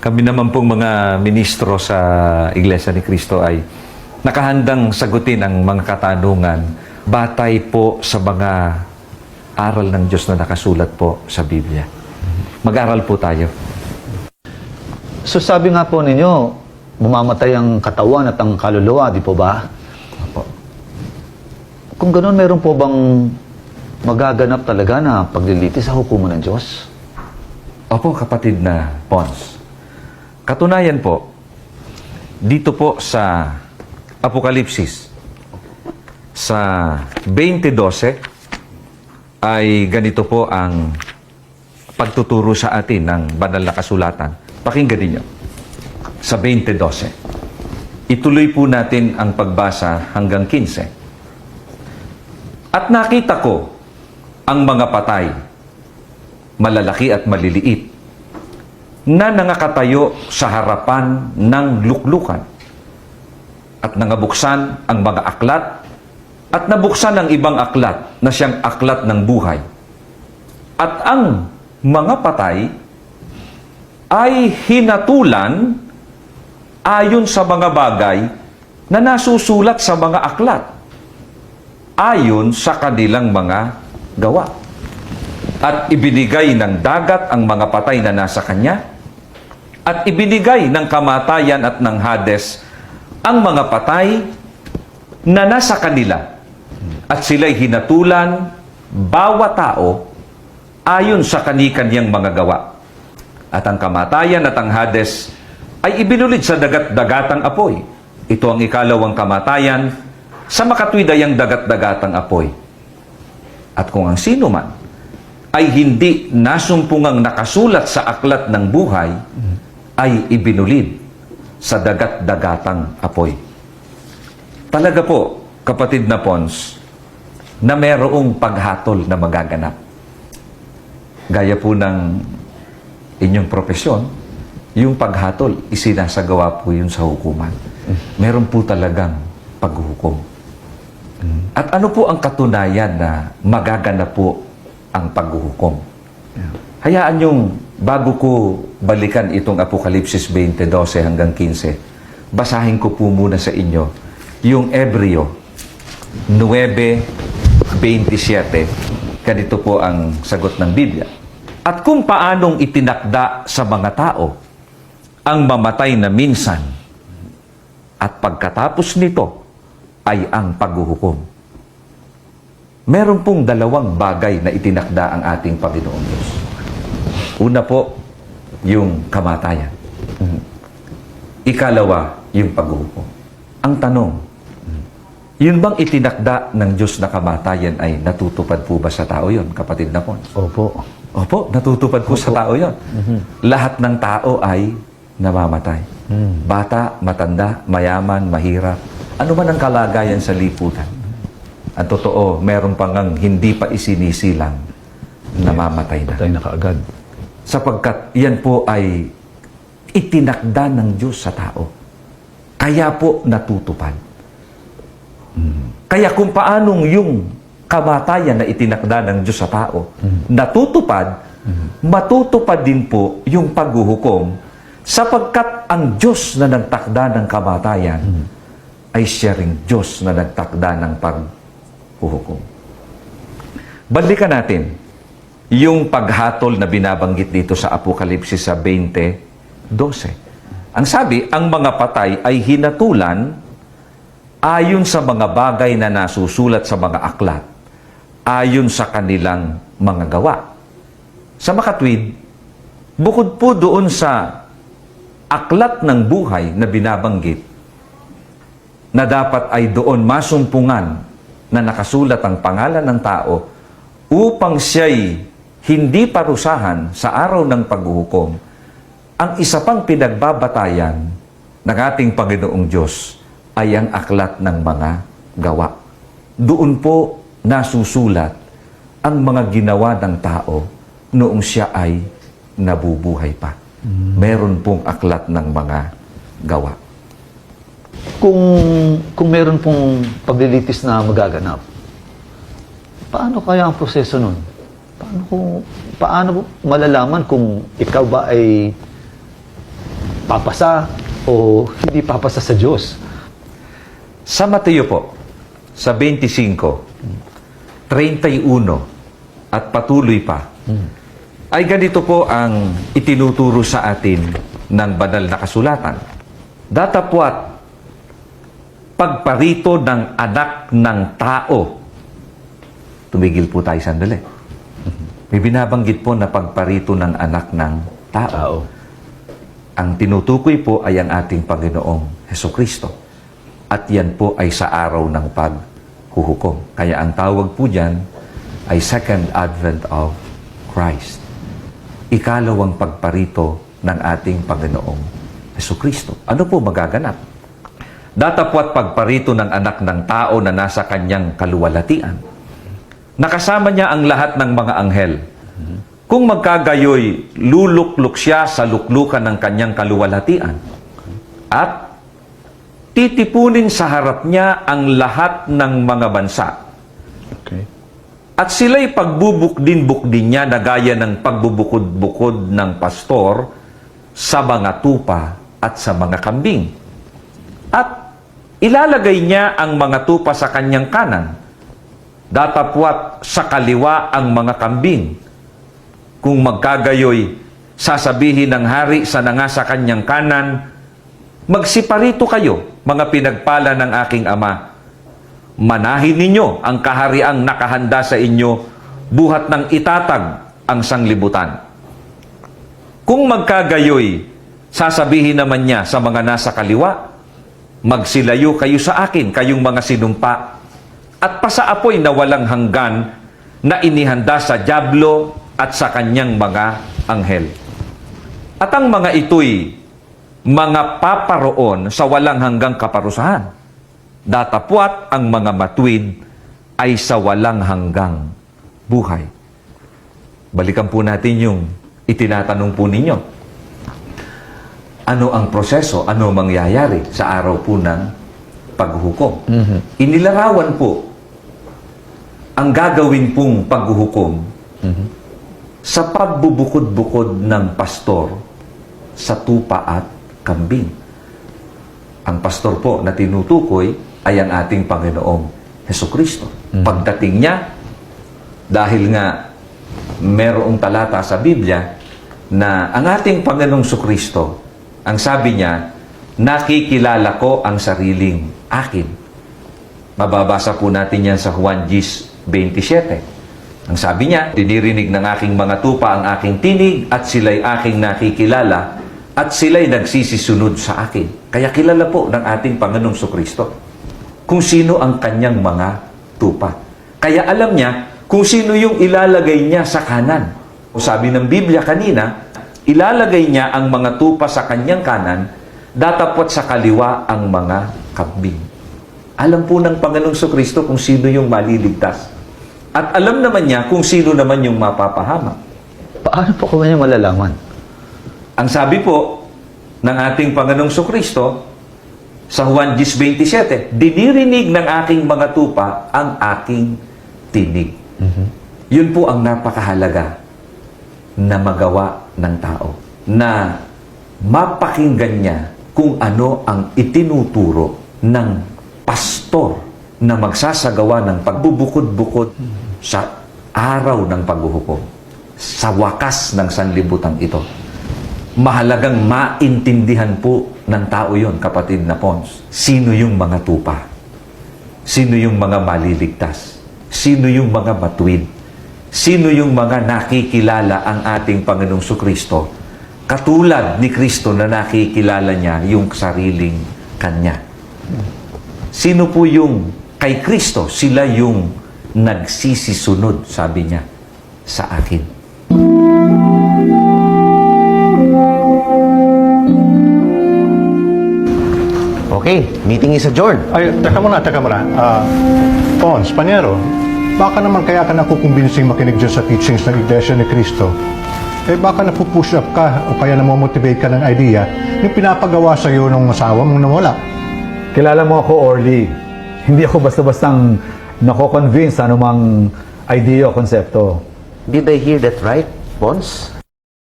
Kami naman pong mga ministro sa Iglesia ni Cristo ay nakahandang sagutin ang mga katanungan batay po sa mga aral ng Diyos na nakasulat po sa Biblia. Mag-aral po tayo. So sabi nga po ninyo, mamamatay ang katawan at ang kaluluwa, di po ba? Opo. Kung ganoon, meron po bang magaganap talaga na paglilitis sa hukuman ng Diyos? Opo, kapatid na Pons. Katunayan po, dito po sa Apokalipsis, sa 2012, ay ganito po ang pagtuturo sa atin ng banal na kasulatan. Pakinggan ninyo. Sa 2012. Ituloy po natin ang pagbasa hanggang 15. At nakita ko ang mga patay, malalaki at maliliit, na nangakatayo sa harapan ng luklukan at nangabuksan ang mga aklat at nabuksan ang ibang aklat na siyang aklat ng buhay. At ang mga patay ay hinatulan ayon sa mga bagay na nasusulat sa mga aklat ayon sa kanilang mga gawa. At ibinigay ng dagat ang mga patay na nasa kanya at ibinigay ng kamatayan at ng Hades ang mga patay na nasa kanila at sila'y hinatulan bawat tao ayon sa kanikanyang mga gawa. At ang kamatayan at ang Hades ay ibinulid sa dagat-dagatang apoy. Ito ang ikalawang kamatayan sa makatwidayang dagat-dagatang apoy. At kung ang sino man ay hindi nasumpungang nakasulat sa aklat ng buhay, ay ibinulid sa dagat-dagatang apoy. Talaga po, kapatid na Pons, na merong paghatol na magaganap. Gaya po ng inyong profesyon, yung paghatol, isinasagawa po yun sa hukuman. Meron po talagang paghuhukom. At ano po ang katunayan na magaganap po ang paghuhukom? Hayaan yung bago ko balikan itong Apokalipsis 20:12 hanggang 15, basahin ko po muna sa inyo yung Ebreo 9:27. Ganito po ang sagot ng Biblia. At kung paanong itinakda sa mga tao ang mamatay na minsan at pagkatapos nito ay ang paghuhukom. Meron pong dalawang bagay na itinakda ang ating Panginoong Diyos. Una po, yung kamatayan. Ikalawa, yung paghuhukom. Ang tanong, yun bang itinakda ng Diyos na kamatayan ay natutupad po ba sa tao yon, kapatid na po? Opo. Opo, natutupad po sa tao yon. Lahat ng tao ay namamatay. Bata, matanda, mayaman, mahirap. Ano man ang kalagayan sa liputan. Ang totoo, meron pang ang hindi pa isinisilang namamatay na. Patay na kaagad. Sapagkat yan po ay itinakda ng Diyos sa tao. Kaya po natutupad. Kaya kung paanong yung kamatayan na itinakda ng Diyos sa tao, natutupad, matutupad din po yung paghuhukom sapagkat ang Diyos na nagtakda ng kamatayan ay siya ring Diyos na nagtakda ng paghuhukom. Balikan natin yung paghatol na binabanggit dito sa Apokalipsis sa 20:12. Ang sabi, ang mga patay ay hinatulan ayon sa mga bagay na nasusulat sa mga aklat, ayon sa kanilang mga gawa. Sa makatwid, bukod po doon sa aklat ng buhay na binabanggit, na dapat ay doon masumpungan na nakasulat ang pangalan ng tao upang siya'y hindi parusahan sa araw ng paghuhukom, ang isa pang pinagbabatayan ng ating Panginoong Diyos ay ang aklat ng mga gawa. Doon po nasusulat ang mga ginawa ng tao noong siya ay nabubuhay pa. Meron pong aklat ng mga gawa. Kung, kung meron pong paglilitis na magaganap, paano kaya ang proseso nun? Paano, kung, paano malalaman kung ikaw ba ay papasa o hindi papasa sa Diyos. Sa Mateo po, sa 25, 31, at patuloy pa, ay ganito po ang itinuturo sa atin ng banal na kasulatan. Datapwat, pagparito ng anak ng tao. Tumigil po tayo sandali. May binabanggit po na pagparito ng anak ng tao. Tao. Ang tinutukoy po ay ang ating Panginoong Heso Kristo. At yan po ay sa araw ng paghuhukom. Kaya ang tawag po dyan ay Second Advent of Christ. Ikalawang pagparito ng ating Panginoong Heso Kristo. Ano po magaganap? Datapwat pagparito ng anak ng tao na nasa kanyang kaluwalhatian. Nakasama niya ang lahat ng mga anghel. Kung magkagayoy, lulukluk siya sa luklukan ng kanyang kaluwalhatian. At titipunin sa harap niya ang lahat ng mga bansa. Okay. At sila'y pagbubukdin-bukdin niya na gaya ng pagbubukod-bukod ng pastor sa mga tupa at sa mga kambing. At ilalagay niya ang mga tupa sa kanyang kanan, datapwat sa kaliwa ang mga kambing. Kung magkagayoy, sasabihin ng hari sa nanga sa kanyang kanan, Magsiparito kayo, mga pinagpala ng aking ama. Manahin ninyo ang kahariang nakahanda sa inyo, buhat ng itatag ang sanglibutan. Kung magkagayoy, sasabihin naman niya sa mga nasa kaliwa, Magsilayo kayo sa akin, kayong mga sinumpa, at pasaapoy na walang hanggan na inihanda sa Diablo at sa kanyang mga anghel. At ang mga ito'y mga paparoon sa walang hanggang kaparusahan. Datapwat ang mga matuwid ay sa walang hanggang buhay. Balikan po natin yung itinatanong po ninyo. Ano ang proseso? Ano mangyayari sa araw po ng paghuhukom? Inilarawan po ang gagawin pong paghuhukom sa pagbubukod-bukod ng pastor sa tupa at kambing. Ang pastor po na tinutukoy ay ang ating Panginoong Heso Kristo. Pagdating niya, dahil nga merong talata sa Biblia na ang ating Panginoong Kristo, ang sabi niya, nakikilala ko ang sariling akin. Mababasa po natin yan sa Juan Gis 27. Ang sabi niya, dinirinig ng aking mga tupa ang aking tinig at sila'y aking nakikilala at sila'y nagsisisunod sa akin. Kaya kilala po ng ating Panginoong Kristo kung sino ang kanyang mga tupa. Kaya alam niya kung sino yung ilalagay niya sa kanan. O sabi ng Biblia kanina, ilalagay niya ang mga tupa sa kanyang kanan, datapot sa kaliwa ang mga kambing. Alam po ng Panginoong Kristo kung sino yung maliligtas. At alam naman niya kung sino naman yung mapapahamak. Paano po kanya malalaman? Ang sabi po ng ating Panginoong Kristo sa Juan 10.27, Dinirinig ng aking mga tupa ang aking tinig. Yun po ang napakahalaga na magawa ng tao. Na mapakinggan niya kung ano ang itinuturo ng pastor na magsasagawa ng pagbubukod-bukod sa araw ng paghuhukom. Sa wakas ng sanlibutan ito mahalagang maintindihan po ng tao yon, kapatid na Pons. Sino yung mga tupa? Sino yung mga maliligtas? Sino yung mga matuwid? Sino yung mga nakikilala ang ating Panginoong Kristo? Katulad ni Kristo na nakikilala niya yung sariling Kanya. Sino po yung kay Kristo? Sila yung nagsisisunod, sabi niya, sa akin. Okay, meeting is adjourned. Ay, teka muna, teka muna. Ah, Pons, Panyero, baka naman kaya ka nakukumbinsing makinig dyan sa teachings ng Iglesia ni Cristo. Eh baka napupush up ka o kaya namomotivate ka ng idea yung pinapagawa sa iyo ng asawa mong nawala. Kilala mo ako, Orly. Hindi ako basta-bastang nako-convince anumang idea o konsepto. Did I hear that right, Pons?